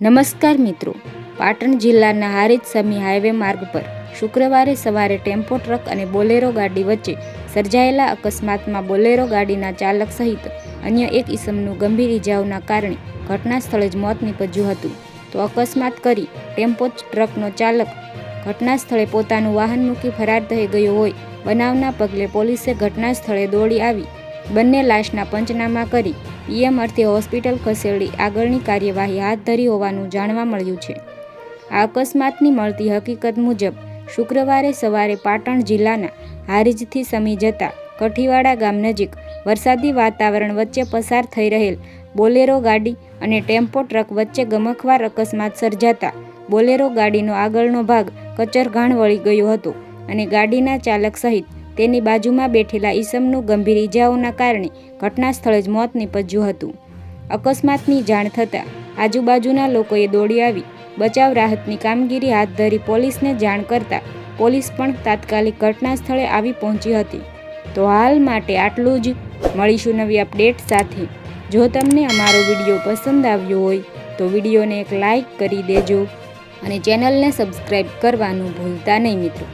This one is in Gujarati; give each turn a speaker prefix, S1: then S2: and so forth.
S1: નમસ્કાર મિત્રો. પાટણ જિલ્લાના હારીજ સમી હાઈવે માર્ગ પર શુક્રવારે સવારે ટેમ્પો, ટ્રક અને બોલેરો ગાડી વચ્ચે સર્જાયેલા અકસ્માતમાં બોલેરો ગાડીના ચાલક સહિત અન્ય એક ઈસમનું ગંભીર ઇજાઓના કારણે ઘટના સ્થળે જ મોત નીપજ્યું હતું. તો અકસ્માત કરી ટેમ્પો, ટ્રકનો ચાલક ઘટના સ્થળે પોતાનું વાહન મૂકી ફરાર થઈ ગયો હોય, બનાવના પગલે પોલીસે ઘટના સ્થળે દોડી આવી બંને લાશના પંચનામા કરી પીએમ અર્થે હોસ્પિટલ ખસેડી આગળની કાર્યવાહી હાથ ધરી હોવાનું જાણવા મળ્યું છે. આ અકસ્માતની મળતી હકીકત મુજબ, શુક્રવારે સવારે પાટણ જિલ્લાના હારીજથી સમી જતા કઠીવાડા ગામ નજીક વરસાદી વાતાવરણ વચ્ચે પસાર થઈ રહેલ બોલેરો ગાડી અને ટેમ્પો ટ્રક વચ્ચે ગમખવાર અકસ્માત સર્જાતા બોલેરો ગાડીનો આગળનો ભાગ કચરઘાણ વળી ગયો હતો અને ગાડીના ચાલક સહિત તેની બાજુમાં બેઠેલા ઈસમનું ગંભીર ઈજાઓના કારણે ઘટના સ્થળે જ મોત નીપજ્યું હતું. અકસ્માતની જાણ થતાં આજુબાજુના લોકોએ દોડી આવી, બચાવ રાહતની કામગીરી હાથ ધરી પોલીસને જાણ કરતા પોલીસ પણ તાત્કાલિક ઘટના સ્થળે આવી પહોંચી હતી. તો હાલ માટે આટલું જ. મળીશું નવી અપડેટ સાથે. જો તમને અમારો વીડિયો પસંદ આવ્યો હોય, તો વિડીયોને એક લાઈક કરી દેજો અને ચેનલને સબસ્ક્રાઈબ કરવાનું ભૂલતા નહીં મિત્રો.